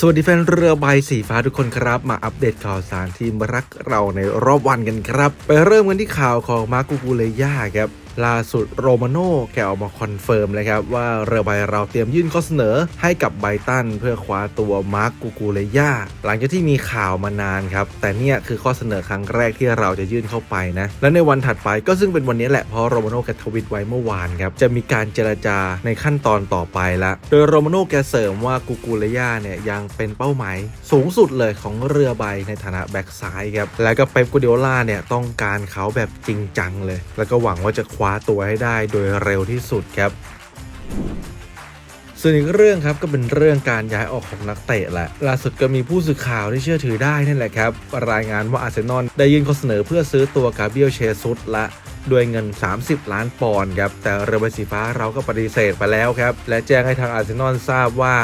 สวัสดีแฟนเรือใบสีฟ้าทุกคนครับ มาอัปเดตข่าวสารทีมรักเราในรอบวันกันครับ ไปเริ่มกันที่ข่าวของมาร์กูกูเลย่าครับ ล่าสุดโรมาโน่แกออกมาคอนเฟิร์มเลยครับว่าเรือใบเราเตรียมยื่นข้อเสนอให้กับไบตันเพื่อคว้าตัวมาร์กูกูเลย่าหลังจากที่มีข่าวมานานครับ แต่เนี่ยคือข้อเสนอครั้งแรกที่เราจะยื่นเข้าไปนะ และในวันถัดไปก็ซึ่งเป็นวันนี้แหละเพราะโรมาโน่แกทวิตไว้เมื่อวานครับ จะมีการเจรจาในขั้นตอนต่อไปละ โดยโรมาโน่แกเสริมว่ากูกูเลย่าเนี่ยยังเป็นเป้าหมายสูงสุดเลยของเรือใบในฐานะแบ็กซ้ายครับ แล้วก็เป๊ปกูเดโอล่าเนี่ยต้องการเขาแบบจริงจังเลย แล้วก็หวังว่าจะคว้าตัวให้ได้โดยเร็วที่สุดครับ ส่วนอีกเรื่องครับก็เป็นเรื่องการย้ายออกของนักเตะแหละล่าสุดก็มีผู้สื่อข่าวที่เชื่อถือได้นั่นแหละครับ รายงานว่าอาร์เซนอลได้ยื่นข้อเสนอเพื่อซื้อตัวกาเบียลเชซุสละด้วยเงิน 30 ล้านปอนด์ครับ แต่เรือใบสีฟ้าเราก็ปฏิเสธไปแล้วครับ และแจ้งให้ทางอาร์เซนอลทราบว่า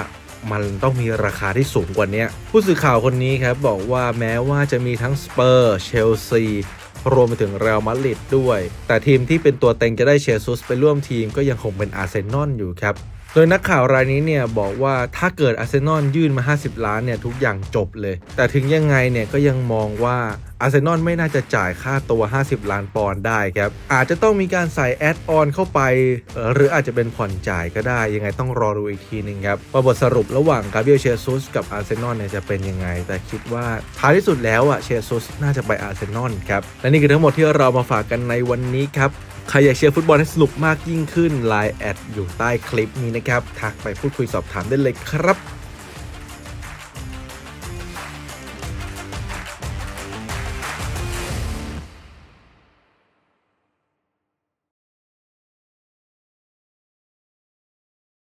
มันต้องมีราคาที่สูงกว่านี้ ผู้สื่อข่าวคนนี้ครับบอกว่าแม้ว่าจะมีทั้งสเปอร์ เชลซี รวมไปถึงเรอัลมาดริดด้วย แต่ทีมที่เป็นตัวเต็งจะได้เชซุสไปร่วมทีมก็ยังคงเป็นอาร์เซนอลอยู่ครับโดยนักข่าวรายนี้เนี่ยบอกว่าถ้าเกิดอาร์เซนอลยื่นมา 50 ล้านเนี่ยทุกอย่างจบเลย แต่ถึงยังไงเนี่ยก็ยังมองว่า อาร์เซนอลไม่น่าจะจ่ายค่าตัว 50 ล้านปอนด์ได้ครับ อาจจะต้องมีการใส่แอดออนเข้าไป หรืออาจจะเป็นผ่อนจ่ายก็ได้ ยังไงต้องรอดูอีกทีหนึ่งครับว่าบทสรุประหว่างกาเบรียลเชซุสกับอาร์เซนอลเนี่ยจะเป็นยังไง แต่คิดว่าท้ายที่สุดแล้วอะเชซุสน่าจะไปอาร์เซนอลครับ และนี่คือทั้งหมดที่เรามาฝากกันในวันนี้ครับใครอยากเชียร์ฟุตบอลให้สนุกมากยิ่งขึ้น Line แอดอยู่ใต้คลิปนี้นะครับทักไปพูดคุยสอบถามได้เลยครับ